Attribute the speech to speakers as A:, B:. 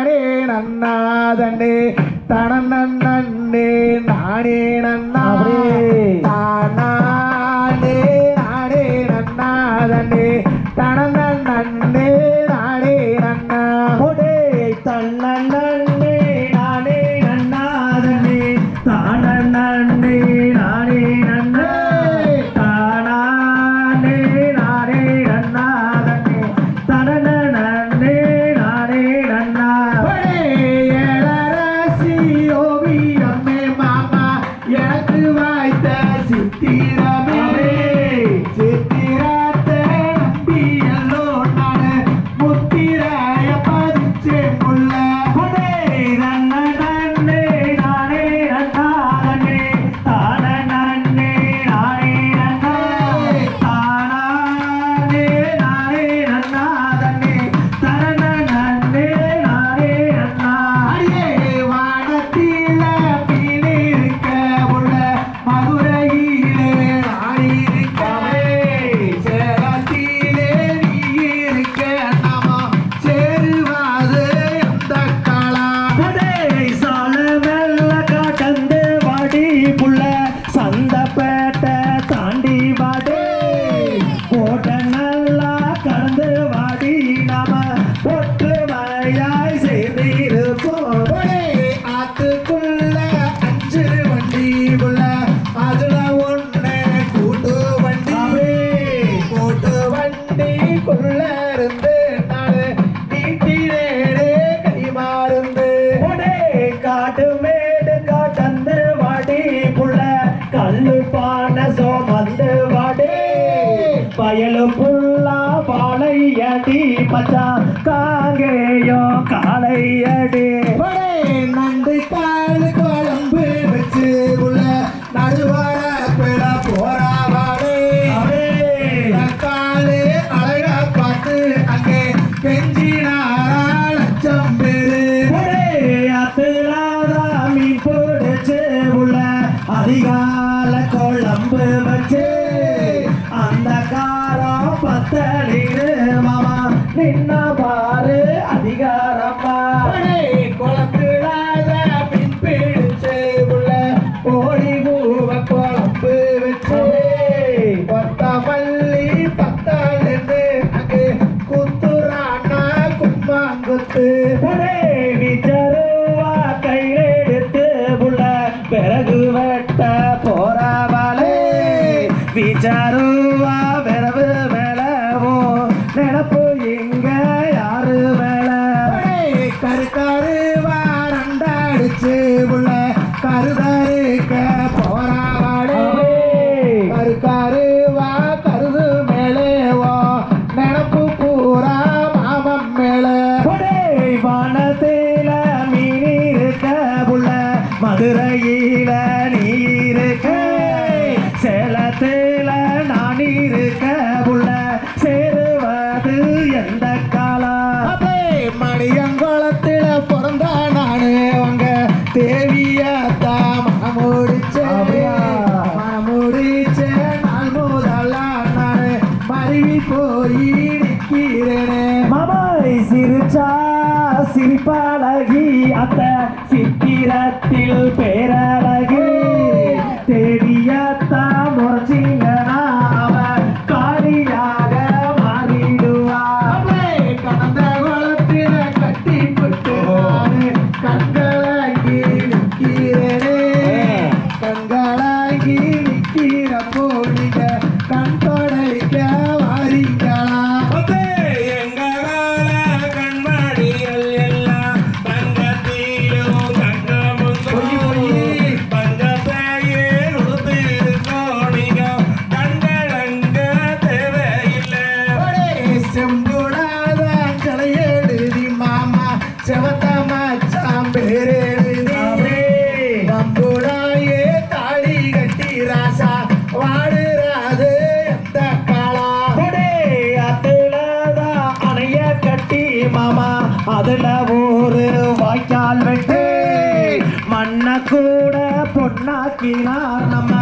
A: நானே நன்னாதண்டே தனநன்னே நானே நன்னா.
B: அப்படியே.
A: தானானே நானே நன்னாதண்டே தனநன்னே Ten வண்டிக்குள்ள இருந்து நானு நீட்டினேனே கை மாறுந்து
B: கொடே காட்டு மேடு காட்டந்து வாடி புள்ள கல்லு பானை சோமந்து வாடே. பயலு புல்லா பாளையடி மச்சான் காங்கேயோ காளையடி
A: நண்டு கால் குழம்பு வச்சு
B: காரம் பத்தடிடு மாமா நின்ன பாரு அதிகாரமா
A: ஒரே குளத்துலாத பின் பிடிச்சு உள்ள கோழி கூவ குழம்பு வச்சு. கொத்தமல்லி பத்தாலிருந்து அங்கே குத்துறானா கும்மாங்குத்து
B: விச்சருவா கையெடுத்து புள்ள பிறகு வெட்ட போறாவளே. விச்சருவா
A: உங்க தேவியத்தா மனமுடிச்சே
B: அப்படியா?
A: மனமுடிச்சே நாள் முதலா நானு மருவி போய் நிற்கிறேனே
B: மாமாய் சிரிச்சா சிரிப்பாளகி அத்த சித்திரத்தில் பேரழகி
A: கண்களாகி நிற்கிற போனீங்க கண் தொடைக்க வாரீங்களா செம்புடாத கலையெழுதி மாமா செவத்த
B: அதுல ஒரு வாய்க்கால் வெட்டு. மண்ண கூட பொன்னாக்கினார் நம்ம